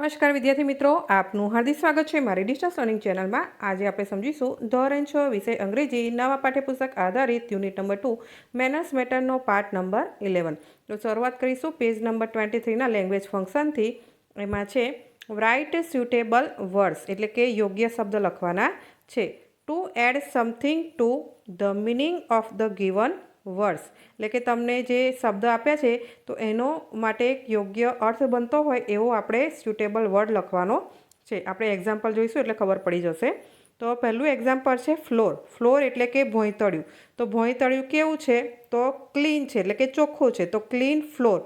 નમસ્કાર વિદ્યાર્થી મિત્રો, આપનું હાર્દિક સ્વાગત છે મારી ડિસ્ટન્સ લર્નિંગ ચેનલમાં. આજે આપણે સમજીશું ધોરણ છ વિષય અંગ્રેજી, નવા પાઠ્યપુસ્તક આધારિત યુનિટ નંબર ટુ, મેનર્સ મેટરનો પાર્ટ નંબર ઇલેવન. તો શરૂઆત કરીશું પેજ નંબર ટ્વેન્ટી થ્રીના લેંગ્વેજ ફંક્શનથી એમાં છે રાઇટ સ્યુટેબલ વર્ડ્સ એટલે કે યોગ્ય શબ્દ લખવાના છે. To add something to the meaning of the given words એટલે કે તમને જે શબ્દ આપ્યા છે, તો એનો માટે એક યોગ્ય અર્થ બનતો હોય એવો આપણે સ્યુટેબલ વર્ડ લખવાનો છે. આપણે એક્ઝામ્પલ જોઈશું એટલે ખબર પડી જશે. તો પહેલું એક્ઝામ્પલ છે ફ્લોર ફ્લોર એટલે કે ભોંયતળિયું. તો ભોંયતળિયું કેવું છે? તો ક્લીન છે, એટલે કે ચોખ્ખું છે. તો ક્લીન ફ્લોર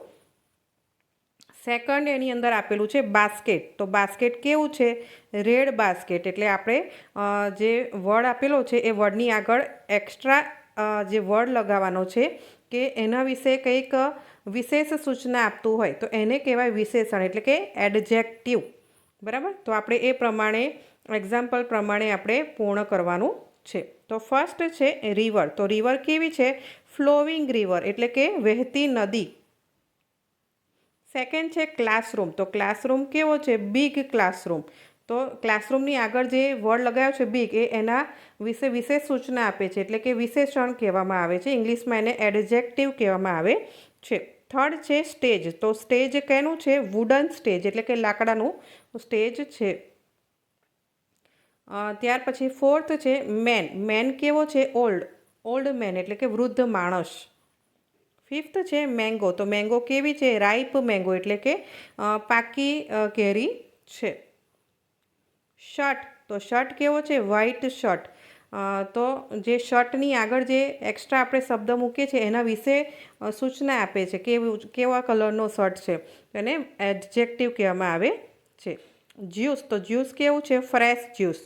સેકન્ડ એની અંદર આપેલું છે બાસ્કેટ તો બાસ્કેટ કેવું છે? રેડ બાસ્કેટ એટલે આપણે જે વર્ડ આપેલો છે, એ વર્ડની આગળ એક્સ્ટ્રા જે વર્ડ લગાવવાનો છે કે એના વિશે કંઈક વિશેષ સૂચના આપતું હોય, તો એને કહેવાય વિશેષણ એટલે કે એડજેક્ટિવ બરાબર? તો આપણે એ પ્રમાણે એક્ઝામ્પલ પ્રમાણે આપણે પૂર્ણ કરવાનું છે. તો ફર્સ્ટ છે રિવર તો રિવર કેવી છે? ફ્લોવિંગ રિવર એટલે કે વહેતી નદી. સેકન્ડ છે ક્લાસરૂમ તો ક્લાસરૂમ કેવો છે? બિગ ક્લાસરૂમ તો ક્લાસરૂમની આગળ જે વર્ડ લગાવ્યો છે બિગ એ એના વિશે વિશેષ સૂચના આપે છે. એટલે કે વિશેષણ કહેવામાં આવે છે. ઇંગ્લિશમાં એને એડજેક્ટિવ કહેવામાં આવે છે. થર્ડ છે સ્ટેજ તો સ્ટેજ કેનું છે? વુડન સ્ટેજ એટલે કે લાકડાનું સ્ટેજ છે. ત્યાર પછી ફોર્થ છે મેન મેન કેવો છે? ઓલ્ડ ઓલ્ડ મેન એટલે કે વૃદ્ધ માણસ. ફિફ્થ છે મેંગો તો મેંગો કેવી છે? રાઈપ મેંગો એટલે કે પાકી કેરી છે. શર્ટ. તો શર્ટ કેવો છે? White shirt. તો જે શર્ટની આગળ જે એક્સ્ટ્રા આપણે શબ્દ મૂકીએ છીએ, એના વિશે સૂચના આપે છે કેવું કેવા કલરનો શર્ટ છે. એને એડજેક્ટિવ કહેવામાં આવે છે. જ્યુસ. તો જ્યુસ કેવું છે? Fresh juice.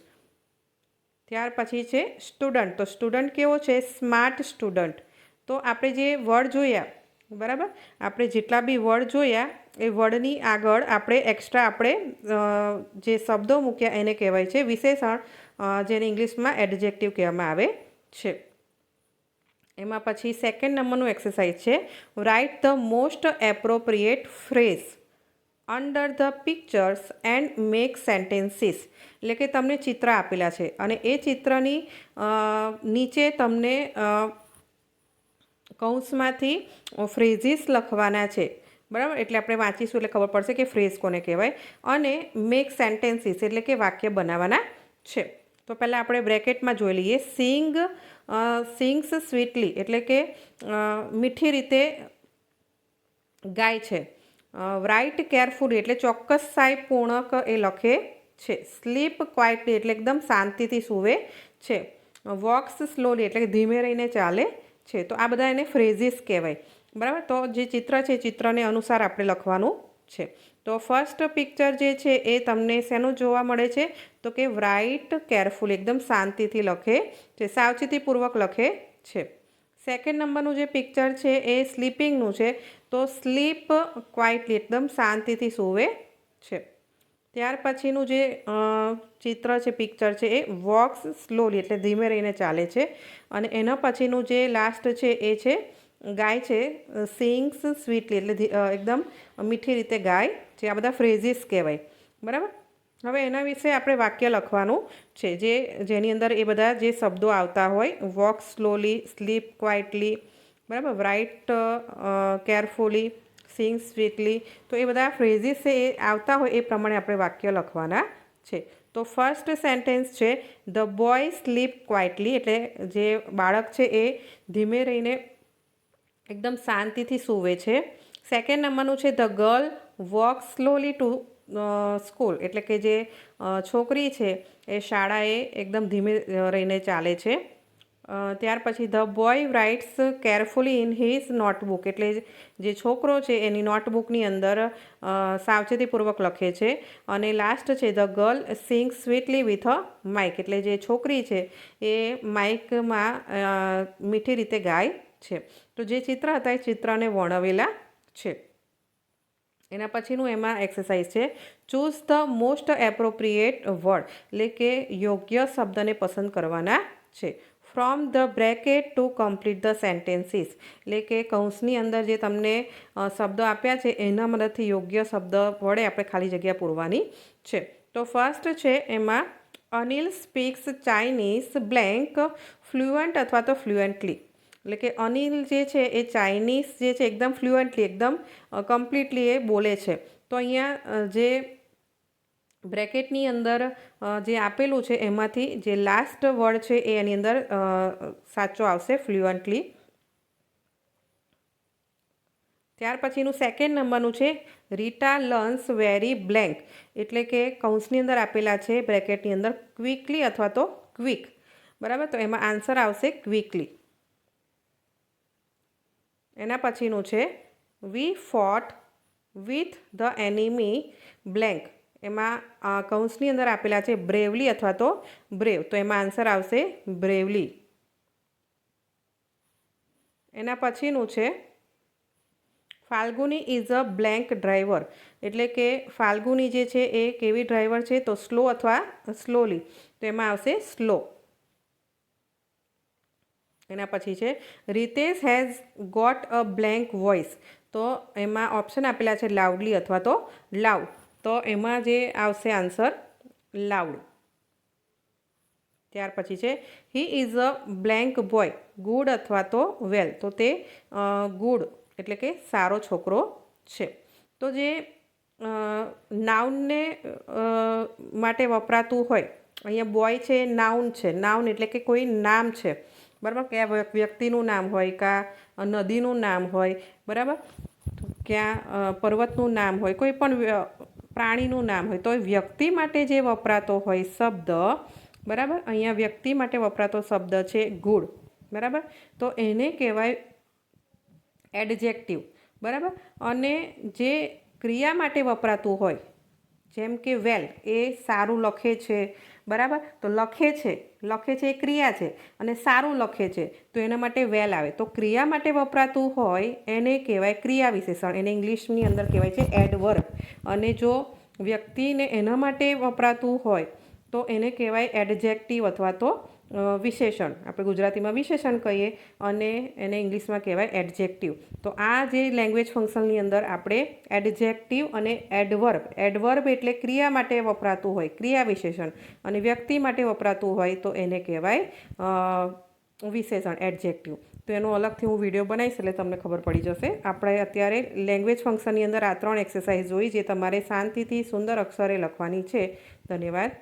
ત્યાર પછી છે સ્ટુડન્ટ. તો સ્ટુડન્ટ કેવો છે? Smart student. તો આપણે જે વર્ડ જોયા, બરાબર? આપણે જેટલા બી વર્ડ જોયા એ વર્ડની આગળ આપણે એક્સ્ટ્રા આપણે જે શબ્દો મૂક્યા એને કહેવાય છે. વિશેષણ જેને ઇંગ્લિશમાં એડજેક્ટિવ કહેવામાં આવે છે. એમાં પછી સેકન્ડ નંબરનું એક્સરસાઇઝ છે. Write the most appropriate phrase under the pictures and make sentences એટલે કે તમને ચિત્ર આપેલા છે. અને એ ચિત્રની નીચે તમને કૌંસમાંથી ફ્રેઝિસ લખવાના છે. બરાબર? એટલે આપણે વાંચીશું એટલે ખબર પડશે કે ફ્રેઝ કોને કહેવાય. અને મેક સેન્ટેન્સીસ એટલે કે વાક્ય બનાવવાના છે. તો પહેલાં આપણે બ્રેકેટમાં જોઈ લઈએ. સિંગ સિંગ્સ સ્વીટલી એટલે કે મીઠી રીતે ગાય છે. રાઇટ કેરફુલી એટલે ચોક્કસ પૂર્ણક એ લખે છે. સ્લીપ ક્વાઇટલી એટલે એકદમ શાંતિથી સૂવે છે. વોક્સ સ્લોલી એટલે કે ધીમે રહીને ચાલે છે. તો આ બધા એને ફ્રેઝીસ કહેવાય. બરાબર? તો જે ચિત્ર છે ચિત્રને અનુસાર આપણે લખવાનું છે. તો ફર્સ્ટ પિક્ચર જે છે, એ તમને શેનું જોવા મળે છે? તો કે રાઇટ કેરફુલ એકદમ શાંતિથી લખે છે, સાવચેતીપૂર્વક લખે છે. સેકન્ડ નંબરનું જે પિક્ચર છે, એ સ્લીપિંગનું છે. તો સ્લીપ ક્વાઇટલી એકદમ શાંતિથી સૂવે છે. ત્યાર પછીનું જે ચિત્ર છે પિક્ચર છે, એ વોક્સ સ્લોલી એટલે ધીમે રહીને ચાલે છે. અને એના પછીનું જે લાસ્ટ છે, એ છે ગાય છે સિંગ્સ સ્વીટલી એટલે એકદમ મીઠી રીતે ગાય જે આ બધા ફ્રેઝીસ કહેવાય. બરાબર? હવે એના વિશે આપણે વાક્ય લખવાનું છે, જે, જેની અંદર એ બધા જે શબ્દો આવતા હોય વોક સ્લોલી સ્લીપ ક્વાઇટલી બરાબર? રાઇટ કેરફુલી સિંગ સ્વીટલી તો એ બધા ફ્રેઝીસ એ આવતા હોય એ પ્રમાણે આપણે વાક્ય લખવાના છે. તો ફર્સ્ટ સેન્ટેન્સ છે ધ બોય સ્લીપ ક્વાઇટલી એટલે જે બાળક છે એ ધીમે રહીને એકદમ શાંતિથી સૂવે છે. સેકન્ડ નંબરનું છે the girl walk slowly to school એટલે કે જે છોકરી છે, એ શાળાએ એકદમ ધીમે રહીને ચાલે છે. ત્યાર પછી the boy writes carefully in his notebook એટલે જે છોકરો છે, એની નોટબુકની અંદર સાવચેતીપૂર્વક લખે છે. અને લાસ્ટ છે the girl sing sweetly with a mic એટલે જે છોકરી છે, એ માઇકમાં મીઠી રીતે ગાય છે. તો જે ચિત્ર હતા એ ચિત્રને વર્ણવેલા છે. એના પછીનું એમાં એક્સરસાઇઝ છે. Choose the most appropriate word એટલે કે યોગ્ય શબ્દને પસંદ કરવાના છે. From the bracket to complete the sentences એટલે કે કૌંસની અંદર જે તમને શબ્દો આપ્યા છે, એના મદદથી યોગ્ય શબ્દ વડે આપણે ખાલી જગ્યા પૂરવાની છે. તો ફર્સ્ટ છે એમાં, Anil speaks Chinese blank fluent અથવા તો ફ્લુએન્ટલી એટલે કે અનિલ જે છે એ ચાઇનીઝ જે છે એકદમ ફ્લુઅન્ટલી એકદમ કમ્પ્લીટલી એ બોલે છે. તો અહીંયા જે બ્રેકેટની અંદર જે આપેલું છે એમાંથી જે લાસ્ટ વર્ડ છે એ એની અંદર સાચો આવશે ફ્લુઅન્ટલી ત્યાર પછીનું સેકન્ડ નંબરનું છે રીટા લર્ન્સ વેરી બ્લેન્ક. એટલે કે કૌંસની અંદર આપેલા છે બ્રેકેટની અંદર ક્વિકલી અથવા તો ક્વિક બરાબર? તો એમાં આન્સર આવશે ક્વિકલી એના પછીનું છે we fought with the enemy blank એમાં કૌંસની અંદર આપેલા છે બ્રેવલી અથવા તો બ્રેવ તો એમાં આન્સર આવશે બ્રેવલી એના પછીનું છે Falguni is a blank driver એટલે કે ફાલ્ગુની જે છે એ કેવી ડ્રાઈવર છે? તો સ્લો અથવા સ્લોલી તો એમાં આવશે સ્લો એના પછી છે, Ritesh has got a blank voice તો એમાં ઓપ્શન આપેલા છે, લાઉડલી અથવા તો લાઉડ. તો એમાં જે આવશે આન્સર લાઉડ. ત્યાર પછી છે he is a blank boy good અથવા તો વેલ તો તે ગુડ એટલે કે સારો છોકરો છે. તો જે નાઉનને માટે વપરાતું હોય, અહીંયા બોય છે નાઉન છે. નાઉન એટલે કે કોઈ નામ છે. બરાબર? કે વ્યક્તિનું નામ હોય કાં નદીનું નામ હોય, બરાબર? ક્યાં પર્વતનું નામ હોય, કોઈ પણ પ્રાણીનું નામ હોય, તો એ વ્યક્તિ માટે જે વપરાતો હોય શબ્દ, બરાબર? અહીંયા વ્યક્તિ માટે વપરાતો શબ્દ છે ગુડ બરાબર? તો એને કહેવાય એડજેક્ટિવ, બરાબર? અને જે ક્રિયા માટે વપરાતું હોય, જેમ કે વેલ, એ સારું લખે છે બરાબર? તો લખે છે. લખે છે એ ક્રિયા છે અને સારું લખે છે. તો એના માટે વેલ આવે. તો ક્રિયા માટે વપરાતું હોય એને કહેવાય ક્રિયા વિશેષણ. એને ઇંગ્લિશની અંદર કહેવાય છે એડવર્બ અને જો વ્યક્તિને એના માટે વપરાતું હોય તો એને કહેવાય એડજેક્ટિવ અથવા તો વિશેષણ. આપણે ગુજરાતીમાં વિશેષણ કહીએ અને એને ઇંગ્લિશમાં કહેવાય એડજેક્ટિવ તો આ જે લેંગ્વેજ ફંક્શનની અંદર આપણે એડજેક્ટિવ અને એડવર્બ એડવર્બ એટલે ક્રિયા માટે વપરાતું હોય, ક્રિયા વિશેષણ. અને વ્યક્તિ માટે વપરાતું હોય તો એને કહેવાય વિશેષણ એડજેક્ટિવ તો એનો અલગથી હું વીડિયો બનાવીશ એટલે તમને ખબર પડી જશે. આપણે અત્યારે લેંગ્વેજ ફંક્શનની અંદર આ ત્રણ એક્સરસાઇઝ જોઈ, જે તમારે શાંતિથી, સુંદર અક્ષરે લખવાની છે. ધન્યવાદ.